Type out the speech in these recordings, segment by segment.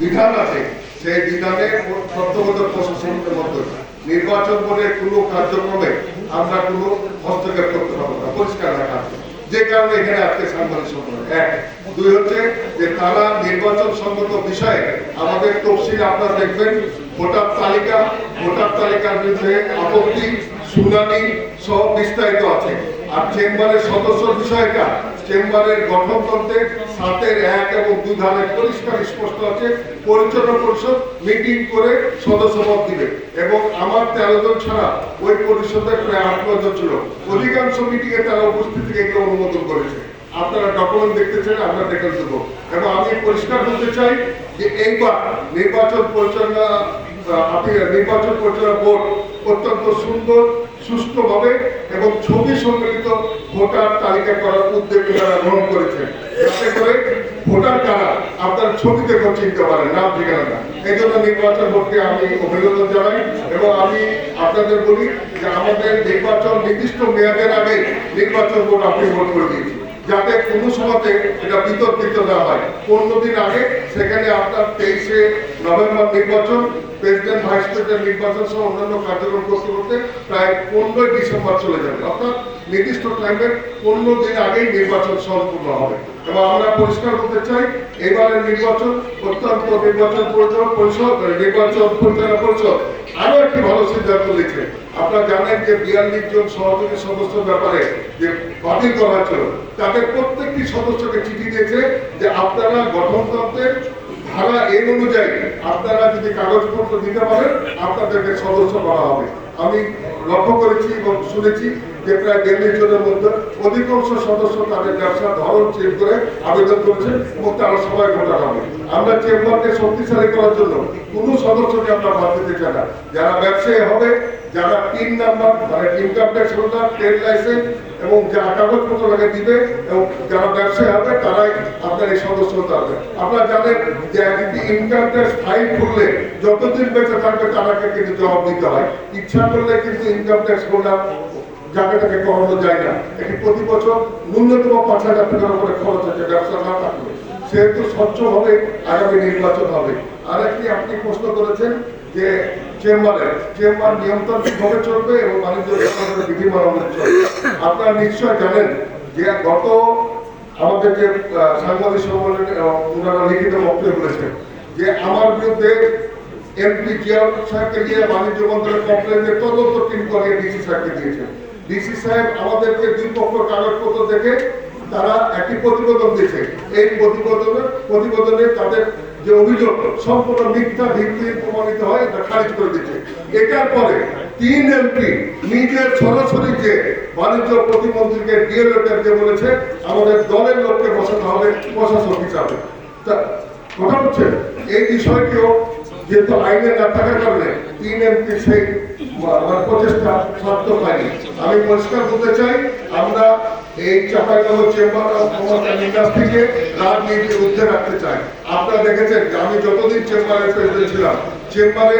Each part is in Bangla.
বিধান আছে। সেই বিধানে তত্ত্বাবধায়ক প্রশাসনের মধ্যে নির্বাচন বোর্ডের কোনো কার্যক্রমে আমরা কোনো হস্তক্ষেপ করতে পারব না। পরিষ্কার রাখা যে কারণে এখানে আজকে সাংবাদিক সম্মেলন। এক। দুই হচ্ছে যে তারা নির্বাচন সংগত বিষয়ে আমাদের তফসিল আপনারা দেখবেন, ভোটার তালিকা, ভোটার তালিকার বিরুদ্ধে আপত্তি শুনানি সহ বিস্তারিত আছে। আর চেম্বারের সদস্য বিষয়টা, চেম্বারের গঠনতন্ত্রে সাতের এক এবং দুই ধারে পরিষ্কার স্পষ্ট আছে। পরিচালনা পরিষদ মিটিং করে সদস্য মত দিবে। এবং আমার তেরো জন ছাড়া ওই পরিষদের প্রায় আট জন ছিল। অধিকাংশ মিটিং এ তারা উপস্থিত থেকে অনুমোদন করেছে। আপনারা ডকুমেন্ট দেখতে চান আমরা দেখে দেবো। এবং আমি পরিষ্কার বলতে চাই যে এইবার নির্বাচন পরিচালনা নির্বাচন পরিচালনা বোর্ড অত্যন্ত সুন্দর সুষ্ঠুভাবে এবং ছবি সম্মিলিত ভোটার তালিকা করার উদ্যোগ তারা গ্রহণ করেছেন। যাতে করে ভোটার কারা আপনার ছবি দেখেও চিনতে পারেন, নাম ঠিকানা না এই জন্য নির্বাচন বোর্ডকে আমি অভিনন্দন জানাই এবং আমি আপনাদের বলি যে আমাদের নির্বাচন নির্দিষ্ট মেয়াদের আগে নির্বাচন বোর্ড আপনি ভোট করে দিয়েছি যাতে কোনো সময়তে এটা বিতর্কিত না হয়। পনেরো দিন আগে সেখানে আপনার তেইশে নভেম্বর নির্বাচন প্রেসিডেন্ট ভাইস প্রেসিডেন্ট নির্বাচন সহ অন্যান্য কার্যক্রম করতে করতে প্রায় পনেরোই ডিসেম্বর চলে যাবে। অর্থাৎ নির্দিষ্ট টাইমের পনেরো দিন আগেই নির্বাচন সম্পূর্ণ হবে। এবং আমরা পরিষ্কার করতে চাই, এবারের নির্বাচন অত্যন্ত নির্বাচন পরিচালনা পরিষদ নির্বাচন পরিচালনা পরিষদ আরও একটি ভালো সিদ্ধান্ত নিয়েছে। আপনারা জানেন যে বিয়াল্লিশ জন সহযোগী সদস্য ব্যাপারে যে বাতিল করা হয়েছিল, তাদের প্রত্যেকটি সদস্যকে চিঠি দিয়েছে যে আপনারা গঠনতন্ত্রের ধারা এর অনুযায়ী আপনারা যদি কাগজপত্র দিতে পারেন, আপনাদেরকে সদস্য করা হবে। আমি লক্ষ্য করেছি এবং শুনেছি যে প্রায় বিয়াল্লিশ জনের মধ্যে অধিকাংশ সদস্য তাদের ব্যবসার ধরন চেক করে আবেদন করেছেন এবং তারা সবাই ভোটার হবে। আমরা চেম্বারকে শক্তিশালী করার জন্য কোনো সদস্যকে আমরা বাদ দিতে চাই না। যারা ব্যবসায়ী হবে যারা তিন নাম্বার মানে income tax holder trade licence এবং যারা কাগজপত্র লাগে দিবে এবং যারা ব্যবসায়ী হবে, তারাই আপনার এই সদস্য হতে হবে। আপনারা জানেন যে একটি ইনকাম ট্যাক্স ফাইল করলে যতদিন বেঁচে থাকবে, তারাকে কিন্তু জবাব দিতে হয়। ইচ্ছা করলে কিন্তু ইনকাম ট্যাক্স হোল্ডার যাকে তাকে করানো যায় না। এটি প্রতি বছর ন্যূনতম পাঁচ হাজার টাকার উপরে খরচ হচ্ছে, ব্যবসা না থাকলে। সেহেতু স্বচ্ছভাবে আগামী নির্বাচন হবে। আর একটি আপনি প্রশ্ন করেছেন যে চেম্বারে, চেম্বার চলবে এবং বাণিজ্য বিধিমালা চলবে। আপনারা নিশ্চয় জানেন যে গত আমাদের যে সাংবাদিক ওনারা লিখিত বক্তব্য যে আমার বিরুদ্ধে এমপি জিয়াউল সাহেবকে দিয়ে বাণিজ্য তদন্ত টিম করিয়ে ডিসি সাহেবকে দিয়েছেন। ডিসি সাহেব আমাদেরকে দুই পক্ষ কাগজপত্র দেখে তারা একটি প্রতিবেদন দিয়েছে। এই প্রতিবেদনে প্রতিবেদনে তাদের যে অভিযোগ সম্পূর্ণ মিথ্যা ভিত্তি প্রমাণিত হয়, এটা খারিজ করে দিচ্ছে। এটার পরে তিন এমপি নিজের সরাসরি যে বাণিজ্য প্রতিমন্ত্রীকে ডিএ লেটার দিয়ে বলেছে, আমাদের দলের লোককে বসাতে হবে, প্রশাসক হিসাবে। কথা হচ্ছে, এই বিষয়টিও যেহেতু আইনে না থাকার কারণে তিন এমপি সেই প্রচেষ্টা সার্থক হয়নি। আমি পরিষ্কার বলতে চাই, আমরা এই চাপাইনগর চেম্বার অফ কমার্স কাছ থেকে রাজনীতি ঊর্ধ্বে রাখতে চাই আপনারা দেখেছেন আমি যতদিন চেম্বারের প্রেসিডেন্ট ছিলাম, চেম্বারে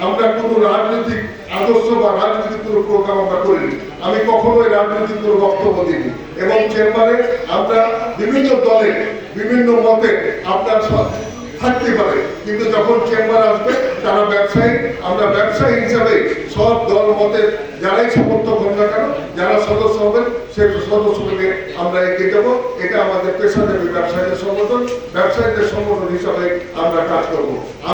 আমরা কোনো রাজনৈতিক আদর্শ বা রাজনৈতিক কোনো প্রোগ্রাম আমরা করিনি। আমি কখনোই রাজনৈতিক কোনো বক্তব্য দিইনি। এবং চেম্বারে আমরা বিভিন্ন দলে, বিভিন্ন মতে আপনার থাকতে পারে। কিন্তু যখন চেম্বার আসবে তারা ব্যবসায়ী, আমরা ব্যবসায়ী হিসাবে সব দল মতের যারাই সমর্থক হন না কেন, যারা সদস্য হবেন, সেই সদস্যকে আমরা এগিয়ে দেবো। এটা আমাদের পেশাদারী ব্যবসায়ীদের সংগঠন। ব্যবসায়ীদের সংগঠন হিসাবে আমরা কাজ করব।